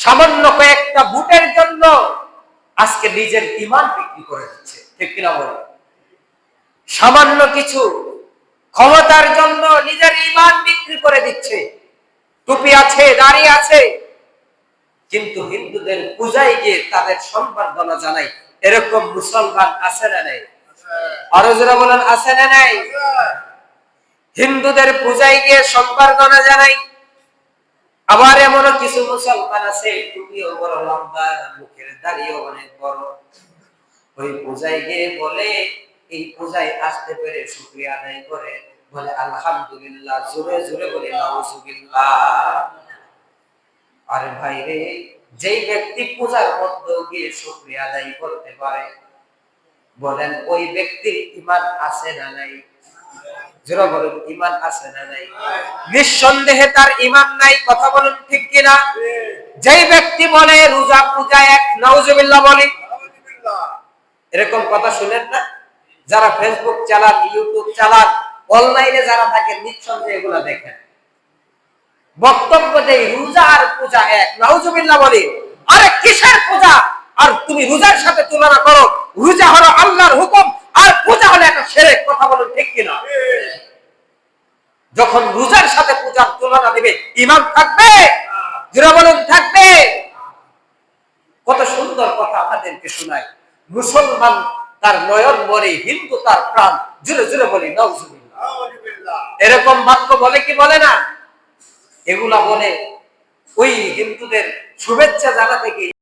সামান্য কয়েকটা বুটের জন্য আজকে নিজের ইমান বিক্রি করে দিচ্ছে। ঠিক কিনা বলো? সামান্য কিছু ক্ষমতার জন্য নিজের ইমান বিক্রি করে দিচ্ছে। টুপি আছে দাড়ি আছে। কিন্তু হিন্দুদের পূজায় গিয়ে তাদের সম্বর্ধনা জানাই এরকম মুসলমান আছে না নেই? আরও যারা বলেন আছে না নাই? হিন্দুদের পূজায় গিয়ে সম্বর্ধনা জানাই আবার এমনও কিছু মুসলমান আছে টুপিও বড় লম্বা মুখের দাড়িও অনেক বড়। ওই গিয়ে বলে, এই পূজায় আসতে পেরে শুক্রিয়া আদায় করে। বলে, আলহামদুলিল্লাহ। জোরে জোরে বলে আরে ভাই রে, যেই ব্যক্তি পূজার মধ্যে গিয়ে শুক্রিয়া আদায় করতে পারে, বলেন, ওই ব্যক্তির ইমান আছে না নাই? নিঃসন্দেহে তার ইমান নাই, কথা ঠিক কিনা? যেই ব্যক্তি বলে রোজা পূজা এক বলি। এরকম কথা শুনেন না? যারা ফেসবুক চালান ইউটিউব চালান, অনলাইনে যারা থাকেন, নিঃসন্দেহে এগুলো দেখেন। বক্তব্য দেই, রোজা আর পূজা এক, নাউজুবিল্লাহ বলি। আরে কিসের পূজা? আর তুমি রোজার সাথে তুলনা করো। রোজা হলো আল্লাহর হুকুম, আর পূজা হলো একটা সেরেক কথা বলুন ঠিক কিনা যখন রোজার সাথে পূজার তুলনা দিবে ইমান থাকবে থাকবে। কত সুন্দর কথা আমাদেরকে শোনায়। মুসলমান তার নয়ন মরে হিন্দু তার প্রাণ। জুড়ে জুড়ে বলি এরকম বাক্য বলে কি বলে না? এগুলা বলে ওই হিন্দুদের শুভেচ্ছা জানাতে গিয়ে